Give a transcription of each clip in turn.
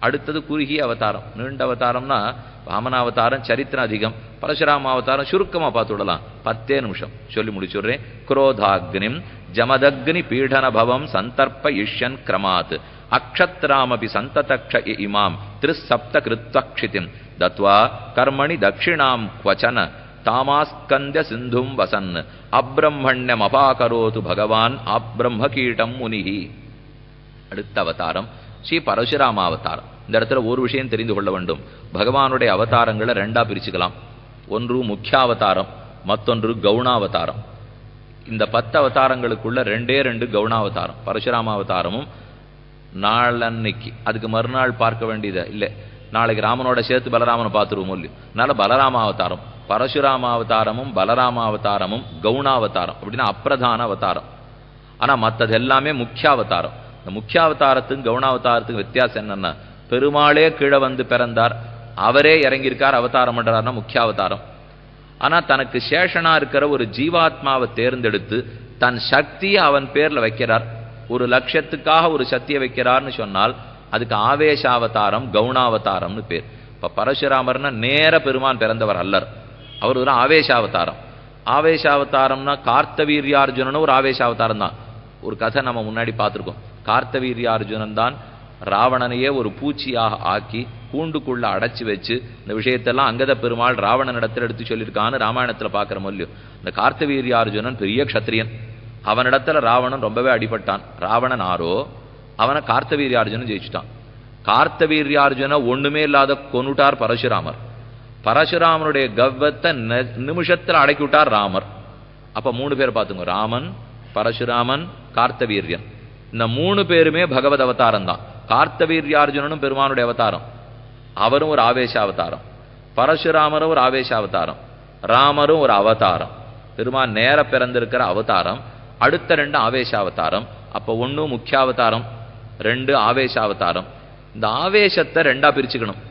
அடுத்தது குறுகிய அவதாரம். நீண்ட அவதாரம்னா வாமனாவதாரம் சரித்திரம் அதிகம். பரசுராம அவதாரம் சுருக்கமாக பார்த்து விடலாம் பத்தே நிமிஷம். சொல்லி முடிச்சுடுறேன். குரோதாக்னிம் ஜமதக்னி பீடன பவம் சந்தர்ப்ப இஷ்யன் கிரமாத். அக்ஷத்ராமபி சந்ததக்ஷ இமாம் திருசப்த கிருத்வக்ஷிதிம் தத்வா கர்மணி தட்சிணாம் குவச்சன. தாமாஸ்கந்த சிந்தும் வசன். அப்ரம்மண்யம் அபாகரோது பகவான். அப்ரம்ம கீட்டம் முனிகி. அடுத்த அவதாரம். ஸ்ரீ பரசுராம அவதாரம். இந்த இடத்துல ஒரு விஷயம் தெரிந்து கொள்ள வேண்டும். பகவானுடைய அவதாரங்களை ரெண்டாக பிரிச்சுக்கலாம். ஒன்று முக்கிய அவதாரம் மற்றொன்று கவுணாவதாரம் இந்த பத்து அவதாரங்களுக்குள்ள ரெண்டே ரெண்டு கவுணாவதாரம் பரசுராம அவதாரமும் நாளன்னைக்கு அதுக்கு மறுநாள் பார்க்க வேண்டியதா? இல்லை. நாளைக்கு ராமனோட சேர்த்து பலராமனை பார்த்துருவோம் இல்லையோ? அதனால பலராம அவதாரம். பரசுராம அவதாரமும் பலராம அவதாரமும் கவுணாவதாரம் அப்படின்னா அப்பிரதான அவதாரம். ஆனால் மற்றது எல்லாமே முக்கியாவதாரம். இந்த முக்கியாவதாரத்துக்கும் கவுனாவதாரத்துக்கும் வித்தியாசம் என்னன்னா பெருமாளே கீழே வந்து பிறந்தார் அவரே இறங்கியிருக்கார் அவதாரம் பண்றாருன்னா முக்கியாவதாரம். ஆனா தனக்கு சேஷனா இருக்கிற ஒரு ஜீவாத்மாவை தேர்ந்தெடுத்து தன் சக்தியை அவன் பேர்ல வைக்கிறார். ஒரு லட்சத்துக்காக ஒரு சக்தியை வைக்கிறார்னு சொன்னால் அதுக்கு ஆவேசாவதாரம் கவுனாவதாரம்னு பேர். இப்ப பரசுராமர்னா நேர பெருமான் பிறந்தவர் அல்லர். அவர் ஒரு ஆவேசாவதாரம் ஆவேசாவதாரம்னா கார்த்தவீரியார்ஜுனனும் ஒரு ஆவேசாவதாரம் தான். ஒரு கதை நம்ம முன்னாடி பார்த்துருக்கோம். கார்த்தவீரியார்ஜுனன் தான் ராவணனையே ஒரு பூச்சியாக ஆக்கி கூண்டுக்குள்ள அடைச்சி வச்சு இந்த விஷயத்தெல்லாம் அங்கத பெருமாள் ராவணனிடத்தில் எடுத்து சொல்லியிருக்கான்னு ராமாயணத்தில் பார்க்குற மொழியும் இந்த கார்த்தவீரியார்ஜுனன் பெரிய க்ஷத்திரியன் அவனிடத்துல ராவணன் ரொம்பவே அடிபட்டான். ராவணன் ஆரோ அவனை கார்த்தவீரியார்ஜுனன் ஜெயிச்சுட்டான். கார்த்தவீரியார்ஜுன ஒண்ணுமே இல்லாத கொனுட்டார் பரசுராமர். பரசுராமனுடைய கவ்வத்தை நிமிஷத்தில் அடக்கிவிட்டார் அடக்கி விட்டார் ராமர். அப்ப மூணு பேர் பார்த்துங்க. ராமன் பரசுராமன் கார்த்தவீரியன். இந்த மூணு பேருமே பகவத் அவதாரம் தான். கார்த்தவீரியார்ஜுனனும் பெருமானுடைய அவதாரம். அவரும் ஒரு ஆவேச அவதாரம். பரசுராமரும் ஒரு ஆவேச அவதாரம். ராமரும் ஒரு அவதாரம். பெருமான் நேர பிறந்திருக்கிற அவதாரம். அடுத்த ரெண்டு ஆவேச அவதாரம். அப்போ ஒன்று முக்கிய அவதாரம் ரெண்டு ஆவேச அவதாரம். இந்த ஆவேசத்தை ரெண்டாக பிரிச்சுக்கணும்.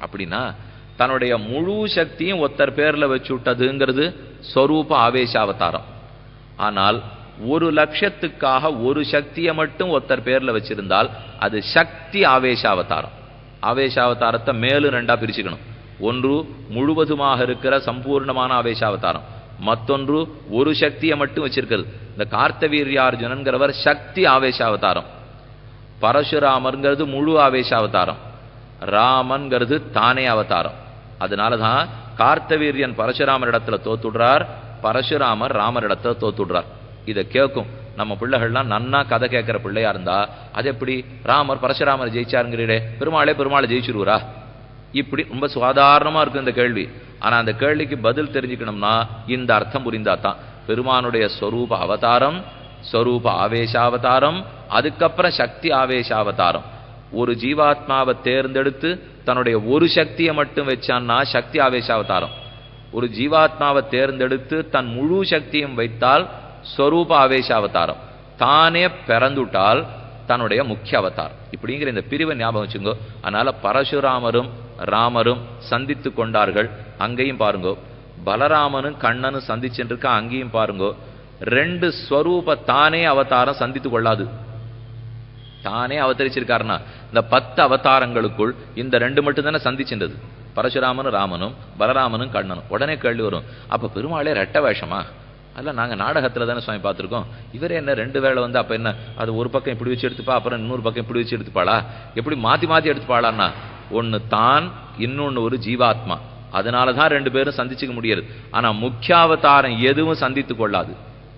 அப்படின்னா தன்னுடைய முழு சக்தியும் ஒருத்தர் பேரில் வச்சு விட்டதுங்கிறது ஸ்வரூப ஆவேசாவதாரம் ஆனால் ஒரு லட்சத்துக்காக ஒரு சக்தியை மட்டும் ஒருத்தர் பேரில் வச்சிருந்தால் அது சக்தி ஆவேசாவதாரம் ஆவேசாவதாரத்தை மேலும் ரெண்டாக பிரிச்சுக்கணும். ஒன்று முழுவதுமாக இருக்கிற சம்பூர்ணமான ஆவேசாவதாரம் மற்றொன்று ஒரு சக்தியை மட்டும் வச்சிருக்கிறது. இந்த கார்த்தவீரியார்ஜுனன்கிறவர் சக்தி ஆவேசாவதாரம் பரசுராமர்ங்கிறது முழு ஆவேசாவதாரம் ராமன்கிறது தானே அவதாரம். அதனால தான் கார்த்தவீரியன் பரசுராமர் இடத்துல தோத்துடுறார் பரசுராமர் ராமர் இடத்துல தோத்துடுறார். இதை கேட்கும் நம்ம பிள்ளைகள்லாம் நன்னா கதை கேட்குற பிள்ளையா இருந்தா அது எப்படி? ராமர் பரசுராமர் ஜெயிச்சாருங்கிறீரே. பெருமாளே பெருமாளை ஜெயிச்சிருவரா? இப்படி ரொம்ப சுவாதாரணமாக இருக்கும் இந்த கேள்வி. ஆனால் அந்த கேள்விக்கு பதில் தெரிஞ்சுக்கணும்னா இந்த அர்த்தம் புரிந்தா தான் பெருமானுடைய ஸ்வரூப அவதாரம் ஸ்வரூப ஆவேசாவதாரம் அதுக்கப்புறம் சக்தி ஆவேசாவதாரம் ஒரு ஜீவாத்மாவை தேர்ந்தெடுத்து தன்னுடைய ஒரு சக்தியை மட்டும் வச்சான்னா சக்தி ஆவேசாவதாரம் ஒரு ஜீவாத்மாவை தேர்ந்தெடுத்து தன் முழு சக்தியும் வைத்தால் ஸ்வரூப ஆவேசாவதாரம் தானே பிறந்துட்டால் தன்னுடைய முக்கிய அவதாரம். இப்படிங்கிற இந்த பிரிவை ஞாபகம் வச்சுங்கோ. அதனால பரசுராமரும் ராமரும் சந்தித்து கொண்டார்கள். அங்கேயும் பாருங்கோ. பலராமனும் கண்ணனும் சந்திச்சுருக்கா அங்கேயும் பாருங்கோ. ரெண்டு ஸ்வரூப தானே அவதாரம் சந்தித்து கொள்ளாது. தானே அவதரிச்சிருக்காருன்னா இந்த பத்து அவதாரங்களுக்குள் இந்த ரெண்டு மட்டும் தானே சந்திச்சின்றது. பரசுராமனும் ராமனும் பலராமனும் கண்ணனும். உடனே கேள்வி வரும். அப்போ பெருமாளே ரெட்ட வேஷமா? அதெல்லாம் நாங்கள் நாடகத்தில் தானே சுவாமி பார்த்துருக்கோம். இவரே என்ன ரெண்டு வேளை வந்து அப்போ என்ன அது ஒரு பக்கம் இப்படி வச்சு எடுத்துப்பா அப்புறம் இன்னொரு பக்கம் இப்படி வச்சு எடுத்துப்பாளா? எப்படி மாற்றி மாற்றி எடுத்துப்பாளான்னா ஒன்று தான் இன்னொன்று ஒரு ஜீவாத்மா. அதனால தான் ரெண்டு பேரும் சந்திச்சுக்க முடியாது. ஆனால் முக்கியாவதாரம் எதுவும் சந்தித்து கொள்ளாது.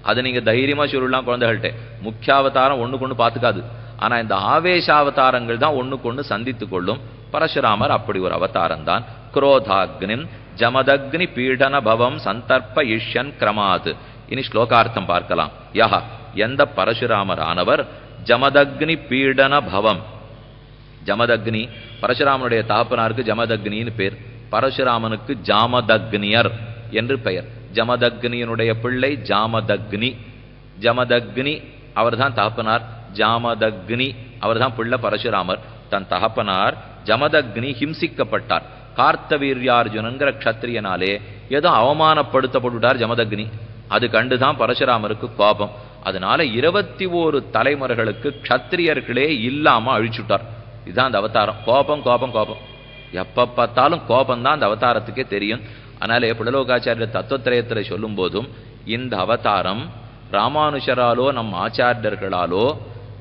அதை நீங்கள் தைரியமாக சொல்லலாம் குழந்தைகள்கிட்ட. முக்கியாவதாரம் ஒண்ணுக்கு ஒண்ணு பார்த்துக்காது. ஆனால் இந்த ஆவேசாவதாரங்கள் தான் ஒண்ணுக்கு ஒண்ணு சந்தித்து கொள்ளும். பரசுராமர் அப்படி ஒரு அவதாரம் தான். குரோதாக்னின் ஜமதக்னி பீடன பவம் சந்தர்ப்ப இஷ்யன் கிரமாத். இனி ஸ்லோகார்த்தம் பார்க்கலாம். யஹ எந்த பரசுராமர் ஆனவர் ஜமதக்னி பீடன பவம்? ஜமதக்னி பரசுராமனுடைய தாப்பனாருக்கு ஜமதக்னின்னு பேர். பரசுராமனுக்கு ஜாமதக்னியர் என்று பெயர். ஜமதக்னியினுடைய பிள்ளை ஜாமதக்னி. ஜமதக்னி அவர்தான் தகப்பனார் ஜாமதக்னி அவர்தான் பிள்ளை பரசுராமர். தன் தகப்பனார் ஜமதக்னி ஹிம்சிக்கப்பட்டார். கார்த்தவீர்யார்ஜுனங்கிற க்ஷத்திரியனாலே ஏதோ அவமானப்படுத்தப்பட்டுட்டார் ஜமதக்னி. அது கண்டுதான் பரசுராமருக்கு கோபம். அதனால இருபத்தி ஓரு தலைமுறைகளுக்கு க்ஷத்திரியர்களே இல்லாம அழிச்சுட்டார். இதுதான் அந்த அவதாரம். கோபம் கோபம் கோபம். எப்ப பார்த்தாலும் கோபம் தான் அந்த அவதாரத்துக்கே தெரியும். அதனாலே புடலோகாச்சாரியர் தத்துவத்திரயத்தில் சொல்லும் போதும் இந்த அவதாரம் ராமானுஷராலோ நம் ஆச்சாரியர்களாலோ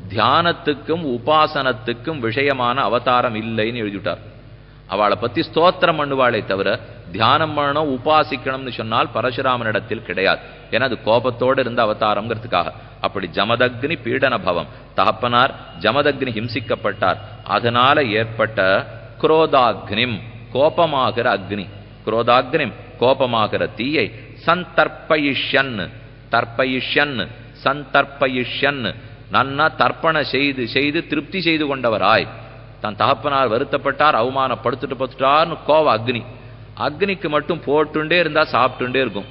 தியானத்துக்கும் உபாசனத்துக்கும் விஷயமான அவதாரம் இல்லைன்னு எழுதிவிட்டார். அவளை பத்தி ஸ்தோத்திரம் பண்ணுவாளே தவிர தியானம் பண்ணணும் உபாசிக்கணும்னு சொன்னால் பரசுராமனிடத்தில் கிடையாது. ஏன்னா அது கோபத்தோடு இருந்த அவதாரம்ங்கிறதுக்காக. அப்படி ஜமதக்னி பீடன பவம் தகப்பனார் ஜமதக்னி ஹிம்சிக்கப்பட்டார். அதனால ஏற்பட்ட குரோதாக்னிம் கோபமாகிற அக்னி. குரோதாக்னிம் கோபமாகிற தீயை சந்தர்ப்பயிஷ்யன். தர்ப்பயிஷ்யன் சந்தர்ப்பயிஷ்யன். நன்னா தர்ப்பண செய்து செய்து திருப்தி செய்து கொண்டவராய். தன் தகப்பனார் வருத்தப்பட்டார் அவமானப்படுத்திட்டு பத்துட்டார்னு கோவ அக்னி. அக்னிக்கு மட்டும் போட்டுண்டே இருந்தால் சாப்பிட்டுண்டே இருக்கும்.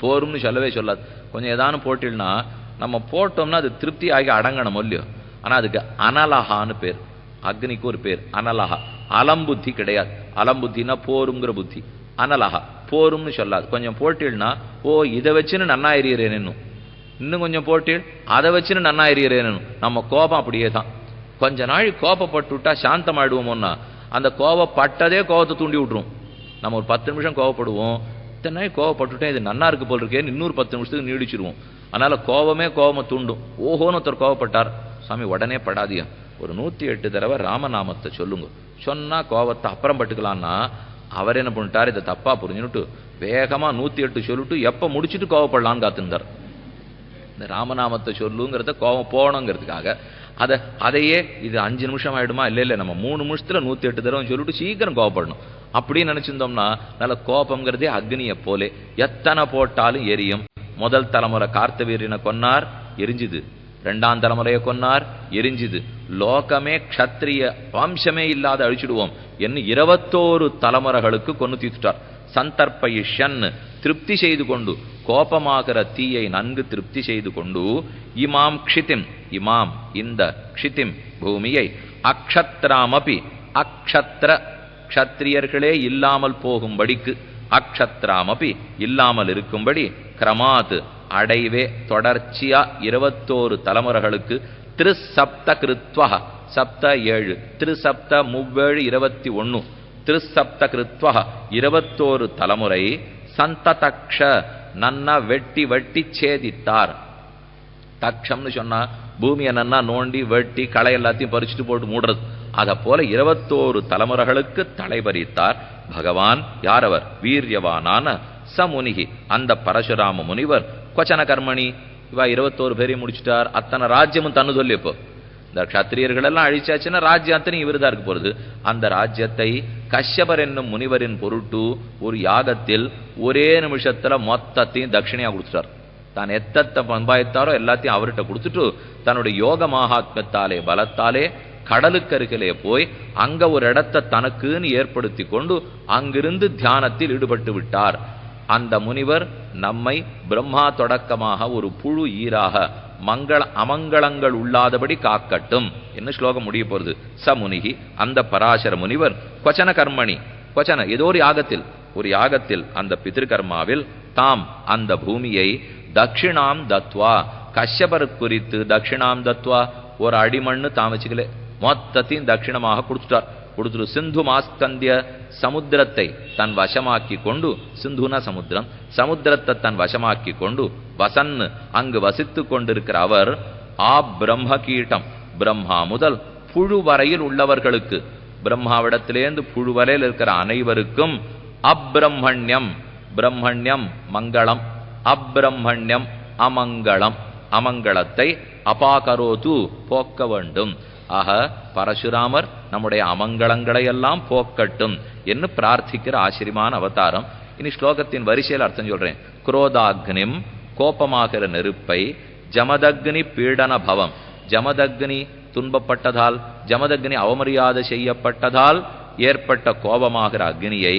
போரும்னு சொல்லவே சொல்லாது. கொஞ்சம் ஏதானும் போட்டில்னா நம்ம போட்டோம்னா அது திருப்தி ஆகி அடங்கணும் இல்லையோ? ஆனா அதுக்கு அனலஹான்னு பேர். அக்னிக்கு ஒரு பேர் அனலஹா. அலம்புத்தி கிடையாது. அலம்புத்தின்னா போருங்கிற புத்தி. அனலஹா. போரும்னு சொல்லாது. கொஞ்சம் போட்டில்னா ஓ இதை வச்சுன்னு நன்னா எறியறேன்னு இன்னும் கொஞ்சம் போட்டில் அதை வச்சுன்னு நன்னா எறியறேன்னு நம்ம கோபம் அப்படியே தான் கொஞ்ச நாள் கோபப்பட்டு விட்டா சாந்தமாயிடுவோமோன்னா அந்த கோவப்பட்டதே கோபத்தை தூண்டி விட்டுரும். நம்ம ஒரு பத்து நிமிஷம் கோவப்படுவோம். இத்தனை நாள் கோவப்பட்டுட்டேன் இது நன்னா இருக்கு போல் இருக்கேன்னு இன்னொரு பத்து நிமிஷத்துக்கு நீடிச்சிருவோம். அதனால கோபமே கோபமை தூண்டும். ஓஹோன்னு ஒருத்தர் கோவப்பட்டார். சாமி உடனே படாதியா ஒரு நூற்றி எட்டு தடவை ராமநாமத்தை சொல்லுங்க. சொன்னால் கோவத்தை அப்புறம் பட்டுக்கலான்னா அவர் என்ன பண்ணிட்டார்? இதை தப்பாக புரிஞ்சுன்னுட்டு வேகமாக நூற்றி எட்டு சொல்லிட்டு எப்போ முடிச்சிட்டு கோவப்படலான்னு காத்திருந்தார். இந்த ராமநாமத்தை சொல்லுங்கிறத கோபம் போகணுங்கிறதுக்காக அதை அதையே இது அஞ்சு நிமிஷம் ஆயிடுமா? இல்லை இல்லை நம்ம மூணு நிமிஷத்துல நூற்றி எட்டு தடவை சொல்லிட்டு சீக்கிரம் கோவப்படணும். அப்படின்னு நினச்சிருந்தோம்னா நல்ல கோபங்கிறதே அக்னியை போலே. எத்தனை போட்டாலும் எரியும். முதல் தலைமுறை கார்த்தவீரியனை கொன்னார் எரிஞ்சுது. ரெண்டாம் தலைமுறையை கொன்னார் எரிஞ்சுது. லோகமே க்ஷத்ரிய வம்சமே இல்லாத அழிச்சிடுவோம் என்று இருபத்தோரு தலைமுறைகளுக்கு கொன்று தீர்த்துட்டார். சந்தர்ப்பயிஷன் திருப்தி செய்து கொண்டு கோபமாகிற தீயை நன்கு திருப்தி செய்து கொண்டு இமாம் க்ஷிதிம் இமாம் இந்த க்ஷிதிம் பூமியை அக்ஷத்ராமபி அக்ஷத்ர க்ஷத்ரியர்களே இல்லாமல் போகும்படிக்கு அக்ஷத்ராமபி இல்லாமல் இருக்கும்படி கிரமாது அடைவே தொடர்ச்சியா இருபத்தோரு தலைமுறைகளுக்கு திருசப்த கிருத்வா சப்த ஏழு திருசப்த முவ்வேழு இருபத்தி ஒன்று திருசப்த கிருத்வா இருபத்தோரு தலைமுறை சந்ததக்ஷ நன்னா வெட்டி வெட்டி சேதித்தார். தக்ஷம்னு சொன்னா பூமியை நன்னா நோண்டி வெட்டி களை எல்லாத்தையும் பறிச்சுட்டு போட்டு மூடுறது. அதை போல இருபத்தோரு தலைமுறைகளுக்கு தலைபறித்தார் பகவான். யாரவர்? வீரியவானான சமுனிகி. அந்த பரசுராம முனிவர். கொச்சன கர்மணி. இவா இருபத்தோரு பேரையும் முடிச்சிட்டார். அத்தனை ராஜ்யமும் தன்னு சொல்லி இப்போ. இந்த கத்திரியர்கள் எல்லாம் அழிச்சாச்சுன்னா ராஜ்யம் அத்தனை இவர் தான் இருக்க போறது. அந்த ராஜ்யத்தை கஷ்யபர் என்னும் முனிவரின் பொருட்டு ஒரு யாகத்தில் ஒரே நிமிஷத்துல மொத்தத்தையும் தட்சிணையா கொடுத்துட்டார். தான் எத்தத்தை பம்பாயத்தாரோ எல்லாத்தையும் அவர்கிட்ட கொடுத்துட்டு தன்னுடைய யோக மகாத்மத்தாலே பலத்தாலே கடலுக்கருகிலே போய் அங்க ஒரு இடத்தை தனக்குன்னு ஏற்படுத்தி கொண்டு அங்கிருந்து தியானத்தில் ஈடுபட்டு விட்டார். அந்த முனிவர் நம்மை பிரம்மா தொடக்கமாக ஒரு புழு ஈராக மங்கள அமங்களங்கள் உள்ளாதபடி காக்கட்டும். என்ன ஸ்லோகம் முடிய போறது? ச முனிகி அந்த பராசர முனிவர் கொச்சன கர்மணி கொச்சன ஏதோ ஒரு யாகத்தில் ஒரு யாகத்தில் அந்த பிதிருக்கர்மாவில் தாம் அந்த பூமியை தட்சிணாம் தத்வா. கஷ்யபர் குறித்து தட்சிணாம் தத்வா ஒரு அடிமண்ணு தாம் வச்சுக்கல. மொத்தத்தையும் தட்சிணமாக கொடுத்துட்டார். கொடுத்துட்டு சிந்து மாஸ்கந்திய சமுத்திரத்தை தன் வசமாக்கி கொண்டு சிந்துனா சமுத்திரம் சமுத்திரத்தை தன் வசமாக்கி கொண்டு வசன் அங்கு வசித்து கொண்டிருக்கிற அவர் ஆ பிரம்ம கீட்டம். பிரம்மா முதல் புழு வரையில் உள்ளவர்களுக்கு பிரம்மாவிடத்திலேருந்து புழு வரையில் இருக்கிற அனைவருக்கும் அப்பிரம்மண்யம் பிரம்மண்யம் மங்களம். அப்பிரம்மண்யம் அமங்களம் அமங்களத்தை அபாகரோது போக்க வேண்டும். ஆக பரசுராமர் நம்முடைய அமங்களங்களை எல்லாம் போக்கட்டும் என்று பிரார்த்திக்கிற ஆச்சரியமான அவதாரம். இனி ஸ்லோகத்தின் வரிசையில் அர்த்தம் சொல்றேன். குரோதாக்னிம் கோபமாகிற நெருப்பை ஜமதக்னி பீடன பவம். ஜமதக்னி துன்பப்பட்டதால் ஜமதக்னி அவமரியாதை செய்யப்பட்டதால் ஏற்பட்ட கோபமாகிற அக்னியை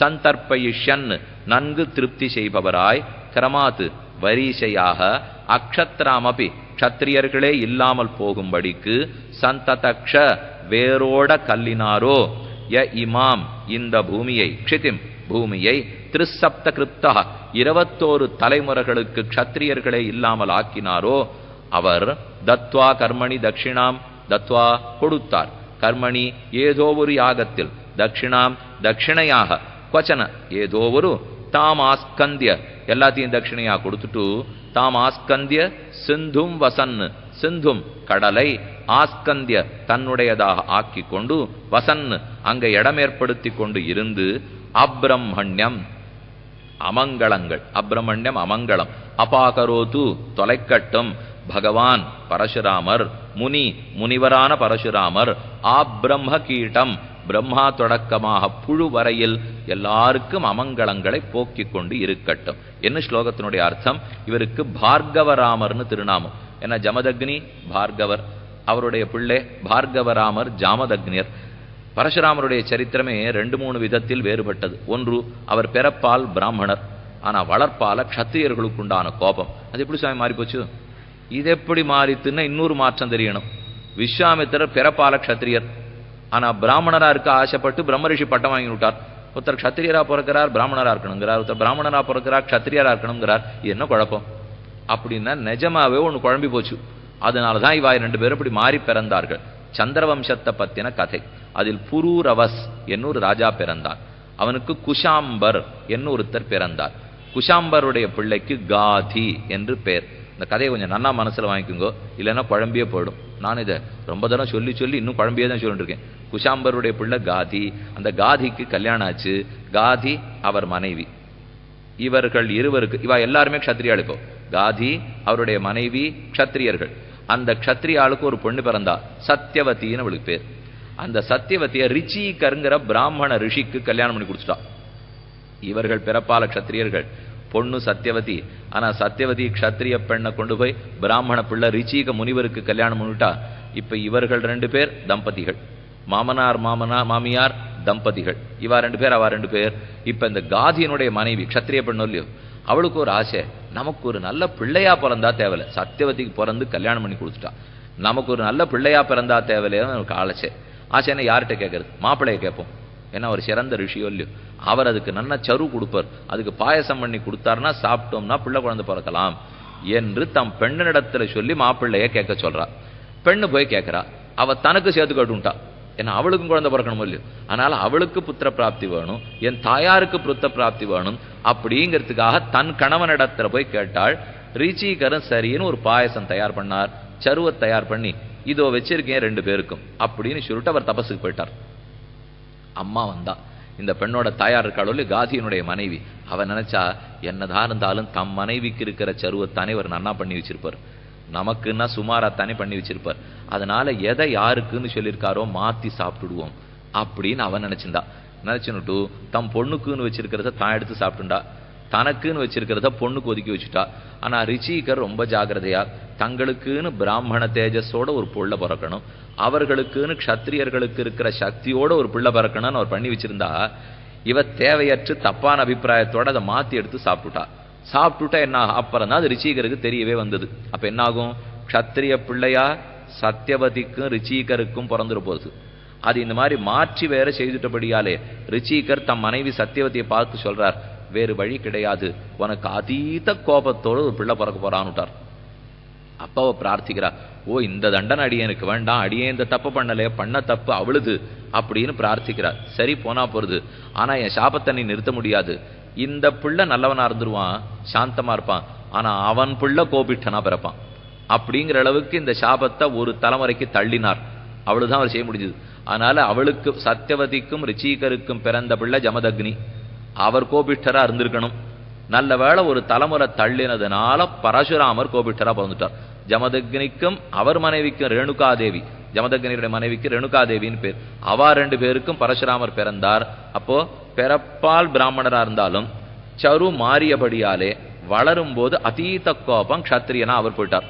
சந்தர்ப்பயிஷன் நன்கு திருப்தி செய்பவராய் கிரமாத்து வரிசையாக அக்ஷத்ராமபி க்ஷத்திரியர்களே இல்லாமல் போகும்படிக்கு சந்ததக்ஷ வேரோட கல்லினாரோ. ய இமாம் இந்த பூமியை க்ஷிதிம் பூமியை திருசப்த கிருப்தா இருபத்தோரு தலைமுறைகளுக்கு க்ஷத்திரியர்களே இல்லாமல் ஆக்கினாரோ. அவர் தத்வா கர்மணி தட்சிணாம் தத்வா கொடுத்தார். கர்மணி ஏதோ ஒரு யாகத்தில் தட்சிணாம் தட்சிணையாக கொச்சன ஏதோ ஒரு தாம் ஆஸ்கந்திய எல்லாத்தையும் தட்சிணையா கொடுத்துட்டு தாம் ஆஸ்கந்திய சிந்தும் வசன் சிந்தும் கடலை ஆஸ்கந்திய தன்னுடையதாக ஆக்கி கொண்டு வசன் அங்க இடமேற்படுத்தி கொண்டு இருந்து அப்ரம்மண்யம் அமங்களங்கள் அப்ரமண்யம் அமங்களம் அபாகரோது தொலைக்கட்டும் பகவான் பரசுராமர் முனி முனிவரான பரசுராமர் ஆப்ரம்ம கீட்டம் பிரம்மா தொடக்கமாக புழு வரையில் எல்லாருக்கும் அமங்கலங்களை போக்கிக் கொண்டு இருக்கட்டும். என்ன ஸ்லோகத்தினுடைய அர்த்தம்? இவருக்கு பார்கவராமர்னு திருநாமம். என்ன ஜமதக்னி? பார்கவர். அவருடைய பிள்ளை பார்கவராமர் ஜாமதக்னியர். பரசுராமருடைய சரித்திரமே ரெண்டு மூணு விதத்தில் வேறுபட்டது. ஒன்று அவர் பிறப்பால் பிராமணர். ஆனா வளர்ப்பால க்ஷத்திரியர்களுக்குண்டான கோபம். அது எப்படி சாமி மாறி போச்சு? இது எப்படி மாறித்துன்னா இன்னொரு மாற்றம் தெரியணும். விஸ்வாமித்திரர் பிறப்பால க்ஷத்திரியர். ஆனா பிராமணரா இருக்க ஆசைப்பட்டு பிரம்மரிஷி பட்டம் வாங்கி விட்டார். ஒருத்தர் க்ஷத்திரியரா பிறக்கிறார் பிராமணரா இருக்கணுங்கிறார். ஒருத்தர் பிராமணரா பிறக்கிறார் க்ஷத்திரியரா இருக்கணுங்கிறார். இது என்ன குழப்பம்? அப்படின்னா நிஜமாவே ஒன்று குழம்பி போச்சு. அதனால தான் இவா ரெண்டு பேரும் இப்படி மாறி பிறந்தார்கள். சந்திரவம்சத்தை பத்தின கதை. அதில் புரூரவஸ் என்னொரு ராஜா பிறந்தான் அவனுக்கு குஷாம்பர் என்ன ஒருத்தர் பிறந்தார். குஷாம்பருடைய பிள்ளைக்கு காதி என்று பேர். இந்த கதையை கொஞ்சம் நன்னா மனசில் வாங்கிக்கோங்க. இல்லைன்னா குழம்பியே போயிடும். நான் இதை ரொம்ப தரம் சொல்லி சொல்லி இன்னும் குழம்பியே தான் சொல்லிட்டு இருக்கேன். குஷாம்பருடைய பிள்ளை காதி அந்த காதிக்கு கல்யாணம் ஆச்சு. காதி அவர் மனைவி. இவர்கள் இருவருக்கு இவா எல்லாருமே க்ஷத்ரியாள் இப்போ காதி அவருடைய மனைவி க்ஷத்ரியர்கள் அந்த க்ஷத்ரியாளுக்கு ஒரு பொண்ணு பிறந்தா சத்தியவத்தின்னு அவளுக்கு பேர். அந்த சத்தியவதியை ரிச்சிகருங்கிற பிராமண ரிஷிக்கு கல்யாணம் பண்ணி கொடுத்துட்டா. இவர்கள் பிறப்பால க்ஷத்ரியர்கள் பொண்ணு சத்தியவதி ஆனால் சத்தியவதி க்ஷத்ரிய பெண்ணை கொண்டு போய் பிராமண பிள்ளை ரிச்சிக முனிவருக்கு கல்யாணம் பண்ணிவிட்டா இப்போ இவர்கள் ரெண்டு பேர் தம்பதிகள். மாமனார் மாமனா மாமியார் தம்பதிகள். இவா ரெண்டு பேர் அவா ரெண்டு பேர். இப்போ இந்த காதியினுடைய மனைவி க்ஷத்ரிய பெண்ணு இல்லையோ அவளுக்கு ஒரு ஆசை. நமக்கு ஒரு நல்ல பிள்ளையா பிறந்தா தேவையில்ல. சத்தியவதிக்கு பிறந்து கல்யாணம் பண்ணி கொடுத்துட்டா. நமக்கு ஒரு நல்ல பிள்ளையா பிறந்தா தேவையில்லைன்னு எனக்கு ஆசை ஆசைன்னா யார்கிட்ட கேட்கறது மாப்பிள்ளையை கேட்போம். ஏன்னா அவர் சிறந்த ரிஷியோ இல்லையோ அவர் அதுக்கு நல்ல சரு கொடுப்பார். அதுக்கு பாயசம் பண்ணி கொடுத்தாருன்னா சாப்பிட்டோம்னா பிள்ளை குழந்தை பிறக்கலாம் என்று தம் பெண்ணிடத்துல சொல்லி மாப்பிள்ளைய கேட்க சொல்றா. பெண்ணு போய் கேட்கறா. அவ தனக்கு சேர்த்து கட்டுன்ட்டா. ஏன்னா அவளுக்கும் குழந்தை பிறக்கணுமோ இல்லையோ? அதனால அவளுக்கு புத்திர பிராப்தி வேணும் என் தாயாருக்கு புத்த பிராப்தி வேணும் அப்படிங்கிறதுக்காக தன் கணவனிடத்துல போய் கேட்டாள் ரிச்சிகரன் சரின்னு ஒரு பாயசம் தயார் பண்ணார் சருவை தயார் பண்ணி இதோ வச்சிருக்கேன் ரெண்டு பேருக்கும் அப்படின்னு சொல்லிட்டு அவர் தபஸுக்கு போயிட்டார். அம்மா வந்தா. இந்த பெண்ணோட தாயார் இருக்காளோ காதியினுடைய மனைவி. அவ நினைச்சா என்னதான் இருந்தாலும் தம் மனைவிக்கு இருக்கிற சருவத்தானே இவர் நன்னா பண்ணி வச்சிருப்பார். நமக்குன்னா சுமாராத்தானே பண்ணி வச்சிருப்பார். அதனால எதை யாருக்குன்னு சொல்லியிருக்காரோ மாத்தி சாப்பிட்டுடுவோம். அப்படின்னு அவன் நினைச்சிருந்தா. நினைச்சுன்னுட்டு தம் பொண்ணுக்குன்னு வச்சிருக்கிறத தான் எடுத்து சாப்பிட்டுண்டா. தனக்குன்னு வச்சிருக்கிறத பொண்ணுக்கு ஒதுக்கி வச்சுட்டா. ஆனா ரிச்சிகர் ரொம்ப ஜாகிரதையா தங்களுக்குன்னு பிராமண தேஜஸோட ஒரு புள்ள பிறக்கணும். அவர்களுக்குன்னு க்ஷத்திரியர்களுக்கு இருக்கிற சக்தியோட ஒரு பிள்ளை பிறக்கணும்னு அவர் பண்ணி வச்சிருந்தா இவ தேவையற்று தப்பான அபிப்பிராயத்தோட அதை மாத்தி எடுத்து சாப்பிட்டுட்டா. சாப்பிட்டுட்டா என்ன அப்புறம் தான் அது ரிச்சிகருக்கு தெரியவே வந்தது. அப்ப என்னாகும்? க்ஷத்திரிய பிள்ளையா சத்தியவதிக்கும் ரிச்சிகருக்கும் பிறந்துரு போகுது அது இந்த மாதிரி மாற்றி வேற செய்துட்டபடியாலே ரிச்சிகர் தம் மனைவி சத்தியவதியை பார்த்து சொல்றார் வேறு வழி கிடையாது. உனக்கு அதீத கோபத்தோடு ஒரு பிள்ளை பிறக்க போறான்னுட்டார். அப்ப அவ பிரார்த்திக்கிறா ஓ இந்த தண்டனை அடியனுக்கு வேண்டாம். அடியே இந்த தப்பு பண்ணலையே பண்ண தப்பு அவளுது அப்படின்னு பிரார்த்திக்கிறார். சரி போனா போறது. ஆனா என் சாபத்தை நீ நிறுத்த முடியாது. இந்த பிள்ளை நல்லவனா இருந்துருவான் சாந்தமா இருப்பான். ஆனா அவன் பிள்ளை கோபிட்டனா பிறப்பான். அப்படிங்கிற அளவுக்கு இந்த சாபத்தை ஒரு தலைமுறைக்கு தள்ளினார். அவளுதான் அவர் செய்ய முடிஞ்சது. அதனால அவளுக்கு சத்தியவதிக்கும் ரிச்சிகருக்கும் பிறந்த பிள்ளை ஜமதக்னி. அவர் கோபிஷ்டரா இருந்திருக்கணும். நல்ல வேளை ஒரு தலைமுறை தள்ளினதுனால பரசுராமர் கோபிஷ்டரா பிறந்துட்டார். ஜமதக்னிக்கும் அவர் மனைவிக்கும் ரேணுகாதேவி ஜமதக்னியுடைய மனைவிக்கு ரேணுகாதேவின்னு பேர். அவா ரெண்டு பேருக்கும் பரசுராமர் பிறந்தார். அப்போ பிறப்பால் பிராமணரா இருந்தாலும் சரு மாறியபடியாலே வளரும் போது அதீத கோபம் க்ஷத்திரியனா அவர் போயிட்டார்.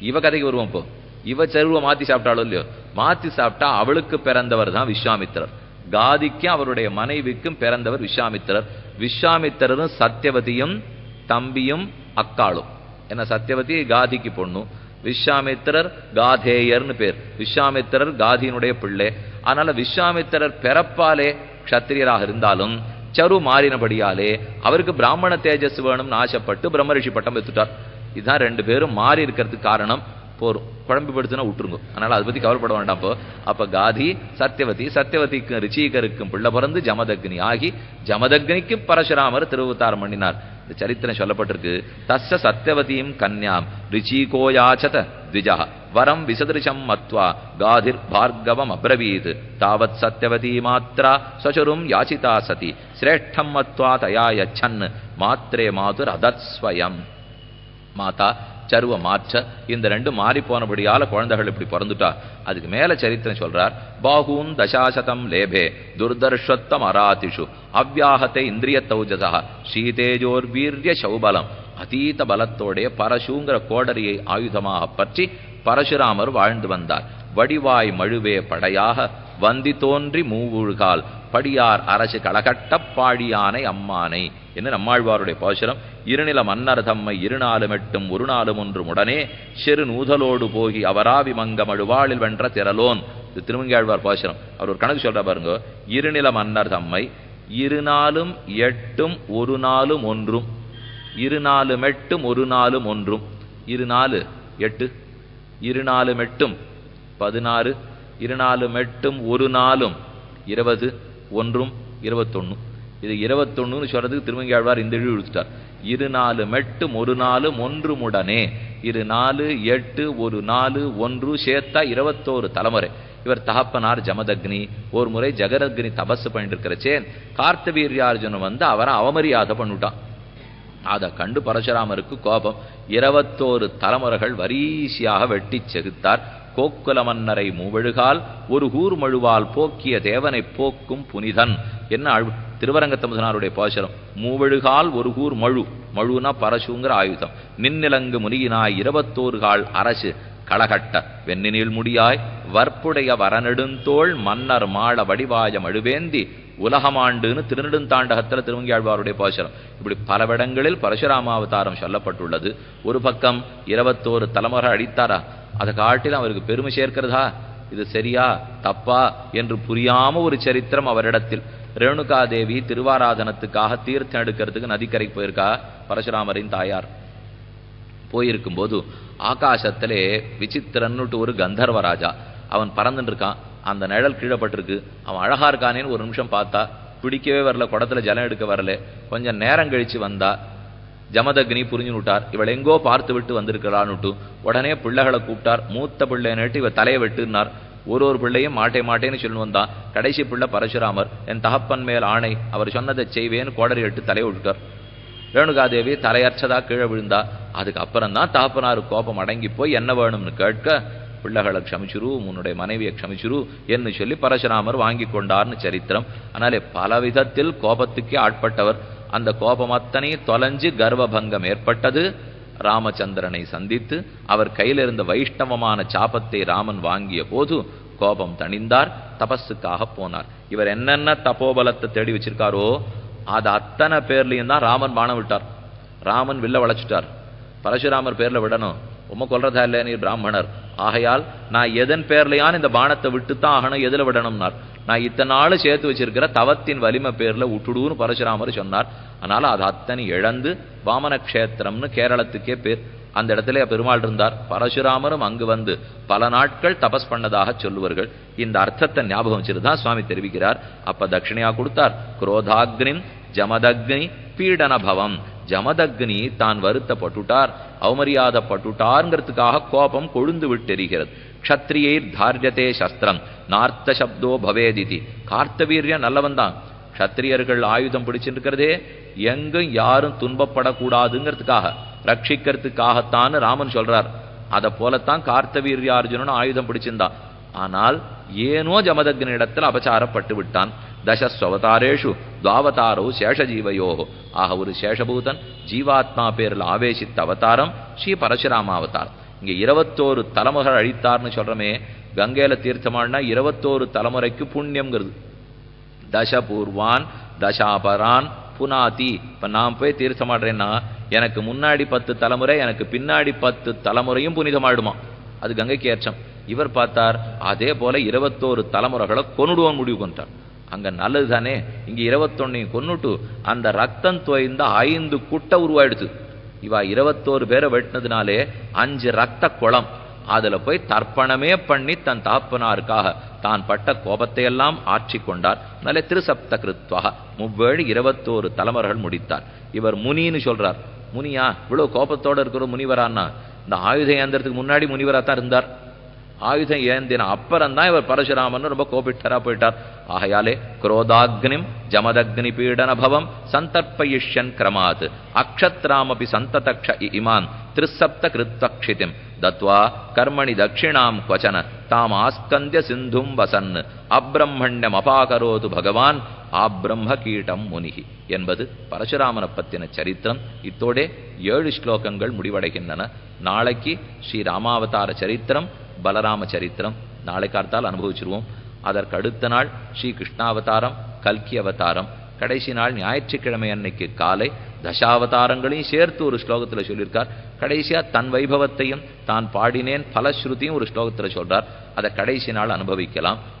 இவ கதைக்கு வருவோம் இப்போ. இவ சருவை மாத்தி சாப்பிட்டாலும் இல்லையோ? மாத்தி சாப்பிட்டா அவளுக்கு பிறந்தவர் தான் விஸ்வாமித்திரர். காதிக்கும் அவருடைய மனைவிக்கும் பிறந்தவர் விஸ்வாமித்திரர். விஸ்வாமித்திரரும் சத்தியவதியும் தம்பியும் அக்காளும். என்ன சத்தியவதி காதிக்கு பொண்ணு. விஸ்வாமித்திரர் காதேயர்னு பேர். விஸ்வாமித்திரர் காதியினுடைய பிள்ளை. அதனால விஸ்வாமித்திரர் பிறப்பாலே க்ஷத்திரியராக இருந்தாலும் சரு மாறினபடியாலே அவருக்கு பிராமண தேஜஸ் வேணும்னு ஆசைப்பட்டு பிரம்மரிஷி பட்டம் எடுத்துட்டார் இதுதான் ரெண்டு பேரும் மாறி இருக்கிறதுக்கு காரணம். போரும் குழம்பு படுத்துனா விட்டுருங்க அதனால் அதை பற்றி கவலைப்பட வேண்டாம் இப்போ அப்போ காதி சத்தியவதி சத்தியவதிக்கும் ரிச்சீகருக்கும் பிள்ளை பிறந்து ஜமதக்னி ஆகி ஜமதக்னிக்கும் பரசுராமர் திருவத்தாரம் பண்ணினார். இந்த சரித்திரம் சொல்லப்பட்டிருக்கு. தஸ்ஸ சத்தியவதியும் கன்யாம் ரிச்சீகோயாச்சத த்விஜா வரம் விசதிருஷம் மத்வா காதிர் பார்கவம் அப்ரவீத். தாவத் சத்தியவதி மாத்ரா சசுரும் யாசிதா சதி. சிரேஷ்டம் மத்வா தயா யச்சன் மாத்ரே மாதுர் அதத்ஸ்வயம் மாதா சருவ மாற்ற இந்த ரெண்டு மாறி போனபடியால குழந்தைகள் இப்படி பிறந்துட்டா. அதுக்கு மேல சரித்திரம் சொல்றார் பாகூன் தசாசதம் லேபே துர்தர்ஷத்தம் அராதிஷு அவ்யாஹத்தை இந்திரிய தௌஜசா ஸ்ரீதேஜோர் வீரிய சௌபலம் அதீத பலத்தோடைய பரசுங்கிற கோடரியை ஆயுதமாக பற்றி பரசுராமர் வாழ்ந்து வந்தார். வடிவாய் மழுவே படையாக வந்தி தோன்றி மூவுழுகால். படியார் அரசு கலகட்டப்பாழியானை அம்மானை. என்று நம்மாழ்வாருடைய பாசுரம்? இருநில மன்னர் தம்மை இருநாளும் எட்டும் ஒரு நாளும் ஒன்றும் உடனே செரு நூதலோடு போகி அவராவி மங்கம் அழுவாளில் வென்ற திரலோன் இது திருமங்காழ்வார் பாசுரம். அவர் ஒரு கணக்கு சொல்ற பாருங்க. இருநில மன்னர் தம்மை இருநாளும் எட்டும் ஒரு நாளும் ஒன்றும் இரு நாலு மெட்டும் ஒரு நாளும் ஒன்றும் இரு நாலு எட்டு. இரு நாலு மெட்டும் பதினாறு. இரு நாலு மெட்டும் ஒரு நாளும். இருபது ஒன்றும் இருபத்தொன்னு. இது இருபத்தொன்னுன்னு சொல்றதுக்கு திருமங்கியாழ்வார் இந்த இழு கொடுத்துட்டார். இரு நாலு மெட்டும் ஒரு நாளும் ஒன்று முடனே இரு நாலு எட்டு ஒரு நாலு ஒன்று சேர்த்தா இருபத்தோரு தலைமுறை. இவர் தகப்பனார் ஜமதக்னி. ஒரு முறை ஜெகரக்னி தபசு பண்ணிட்டு இருக்கிறச்சே கார்த்தவீரியார்ஜுனன் வந்து அவரை அவமரியாதை பண்ணிட்டான். அதை கண்டு பரசுராமருக்கு கோபம். இருபத்தோரு தலைமுறைகள் வரிசையாக வெட்டி செகுத்தார். கோக்குல மன்னரை மூவழுகால் ஒரு கூர் மழுவால் போக்கிய தேவனை போக்கும் புனிதன். என்ன அழு திருவரங்கத்தமுதனாருடைய பாசுரம். மூவழுகால் ஒரு கூர் மழு. மழுனா பரசுங்கிற ஆயுதம். நின்னிலங்கு முனியினாய் இருபத்தோரு கால் அரசு. களகட்ட வெண்ணினில் முடியாய் வற்புடைய வரநெடுந்தோள் மன்னர் மாள வடிவாய மழுவேந்தி. உலகமாண்டுன்னு திருநெடுந்தாண்டகத்தில் திருவங்கியாழ்வாருடைய பாசுரம். இப்படி பலவிடங்களில் பரசுராமாவதாரம் சொல்லப்பட்டுள்ளது. ஒரு பக்கம் இருபத்தோரு தலைமுறை அடித்தாரா? அதை காட்டிலும் அவருக்கு பெருமை சேர்க்கிறதா? இது சரியா? தப்பா? என்று புரியாம ஒரு சரித்திரம் அவரிடத்தில். ரேணுகாதேவி திருவாராதனத்துக்காக தீர்த்தம் எடுக்கிறதுக்கு நதிக்கரைக்கு போயிருக்கா? பரசுராமரின் தாயார். போயிருக்கும்போது ஆகாசத்திலே விசித்திரன்னுட்டு ஒரு கந்தர்வராஜா அவன் பறந்துட்டு இருக்கான். அந்த நிழல் கீழப்பட்டிருக்கு. அவன் அழகா இருக்கானேன்னு ஒரு நிமிஷம் பார்த்தா பிடிக்கவே வரல குடத்துல ஜலம் எடுக்க வரல. கொஞ்சம் நேரம் கழிச்சு வந்தா ஜமதக்னி புரிஞ்சு விட்டார் இவள் எங்கோ பார்த்து விட்டு வந்திருக்கிறான்னுட்டு உடனே பிள்ளைகளை கூப்பிட்டார். மூத்த பிள்ளைன்னு இவ தலையை வெட்டுனார். ஒரு ஒரு பிள்ளையும் மாட்டே மாட்டேன்னு சொல்லி வந்தான் கடைசி பிள்ளை பரசுராமர். என் தகப்பன் மேல் ஆணை. அவர் சொன்னதை செய்வேன்னு கோடரி எட்டு தலையை விட்டுட்டார் ரேணுகாதேவி தலையர்ச்சதா கீழே விழுந்தா. அதுக்கப்புறம் தான் தகப்பனாரு கோபம் அடங்கி போய் என்ன வேணும்னு கேட்க பிள்ளைகளை க்ஷமிச்சிரு உன்னுடைய மனைவியை க்ஷமிச்சிரு என்று சொல்லி பரசுராமர் வாங்கி கொண்டார்னு சரித்திரம். அதனாலே பல விதத்தில் கோபத்துக்கே ஆட்பட்டவர். அந்த கோபம் அத்தனை தொலைஞ்சு கர்வபங்கம் ஏற்பட்டது. ராமச்சந்திரனை சந்தித்து அவர் கையில் இருந்த வைஷ்ணவமான சாபத்தை ராமன் வாங்கிய போது கோபம் தணிந்தார் தபஸுக்காக போனார். இவர் என்னென்ன தபோபலத்தை தேடி வச்சிருக்காரோ அது அத்தனை பேர்லையும் தான் ராமன் பானம் விட்டார். ராமன் வில்ல வளைச்சிட்டார். பரசுராமர் பேர்ல விடணும். உம்ம கொல்றதா இல்லை நீ பிராமணர்? ஆகையால் நான் எதன் பேர்லையான இந்த பானத்தை விட்டுத்தான் ஆகணும் எதில் விடணும்னார்? நான் இத்தனை நாள் சேர்த்து வச்சிருக்கிற தவத்தின் வலிமை பேரில் விட்டுடுன்னு பரசுராமர் சொன்னார். அதனால் அது அத்தனை இழந்து வாமன கஷேத்திரம்னு கேரளத்துக்கே பேர் அந்த இடத்துல பெருமாள் இருந்தார். பரசுராமரும் அங்கு வந்து பல நாட்கள் தபஸ் பண்ணதாக சொல்லுவார்கள். இந்த அர்த்தத்தை ஞாபகம் வச்சிருந்தா சுவாமி தெரிவிக்கிறார். அப்ப தட்சிணையா கொடுத்தார் குரோதாக்னின் ஜமதக்னி பீடனபவம். ஜமதக்னி தான் வருத்தப்பட்டுட்டார். அவமரியாதப்பட்டுட்டார்ங்கிறதுக்காக கோபம் கொழுந்து விட்டெறிகிறது க்ஷத்ரியை தார்ஜதே சஸ்திரம். நார்த்த சப்தோ பவேதிதி. கார்த்தவீரியன் நல்லவன் தான். க்ஷத்திரியர்கள் ஆயுதம் பிடிச்சிருக்கிறதே எங்கும் யாரும் துன்பப்படக்கூடாதுங்கிறதுக்காக ரட்சிக்கிறதுக்காகத்தான் ராமன் சொல்றார். அதை போலத்தான் கார்த்தவீரியார்ஜுனன் ஆயுதம் பிடிச்சிருந்தான். ஆனால் ஏனோ ஜமதக்னிடத்தில் அபச்சாரப்பட்டு விட்டான். தசஸ்வதாரேஷு துவாவதாரோ சேஷஜீவையோ ஆக ஒரு சேஷபூதன் ஜீவாத்மா பேரில் ஆவேசித்த அவதாரம் ஸ்ரீ பரசுராம அவதாரம் இங்கே இருபத்தோரு தலைமுறை அழித்தார்னு சொல்கிறோமே கங்கையில் தீர்த்தமானா இருபத்தோரு தலைமுறைக்கு புண்ணியம்ங்கிறது. தசபூர்வான் தசாபரான் புனாதி இப்போ நான் போய் தீர்த்தமாடுறேன்னா எனக்கு முன்னாடி பத்து தலைமுறை எனக்கு பின்னாடி பத்து தலைமுறையும் புனிதமாடுமா? அது கங்கைக்கு ஏற்றம். இவர் பார்த்தார் அதே போல இருபத்தோரு தலைமுறைகளை கொன்னுடுவோம் முடிவு கொண்டார். அங்க நல்லது தானே இங்க இருபத்தொன்னையும் கொன்னுட்டு அந்த ரத்தம் தோய்ந்த ஐந்து குட்டை உருவாயிடுச்சு. இவா இருபத்தோரு பேரை வெட்டினதுனாலே அஞ்சு ரத்த குளம். அதுல போய் தர்ப்பணமே பண்ணி தன் தாப்பனாருக்காக தான் பட்ட கோபத்தையெல்லாம் ஆட்சி கொண்டார். நல்ல திருசப்த கிருத்வாக முவ்வேழு இருபத்தோரு தலைமர்கள் முடித்தார். இவர் முனின்னு சொல்றார். முனியா இவ்வளோ கோபத்தோட இருக்கிற முனிவரான்னா இந்த ஆயுத ஏந்திரத்துக்கு முன்னாடி முனிவராக தான் இருந்தார். ஆயுதம் ஏந்தின அப்புறம்தான் இவர் பரசுராமன் ரொம்ப கோபிட்டரா போயிட்டார். ஆகையாலே குரோதாக்னிம் ஜமதக்னி பீடனபவம் சந்தர்ப்பயிஷ்யன் கிரமாத். அக்ஷத்ராமபி சந்ததக்ஷ இமான் திருசப்த கிருத்வக்ஷிதிம். தத்வா கர்மணி தட்சிணாம் கொச்சன தாம் ஆஸ்கந்திய சிந்தும் வசன். அப்பிரம்மண்யம் அபாகரோது பகவான் ஆப்ரம்ம கீட்டம் முனிகி என்பது பரசுராமனை பற்றின சரித்திரம். இத்தோடே ஏழு ஸ்லோகங்கள் முடிவடைகின்றன. நாளைக்கு ஸ்ரீ ராமாவதார சரித்திரம் பலராம சரித்திரம் நாளை கார்த்தால் அனுபவிச்சிருவோம். அதற்கு அடுத்த நாள் ஸ்ரீ கிருஷ்ணாவதாரம் கல்கி அவதாரம் கடைசி நாள் ஞாயிற்றுக்கிழமை அன்னைக்கு காலை தசாவதாரங்களையும் சேர்த்து ஒரு ஸ்லோகத்தில் சொல்லியிருக்கார். கடைசியா தன் வைபவத்தையும் தான் பாடினேன் பலஸ்ருதியும் ஒரு ஸ்லோகத்தில் சொல்றார். அதை கடைசி நாள் அனுபவிக்கலாம்.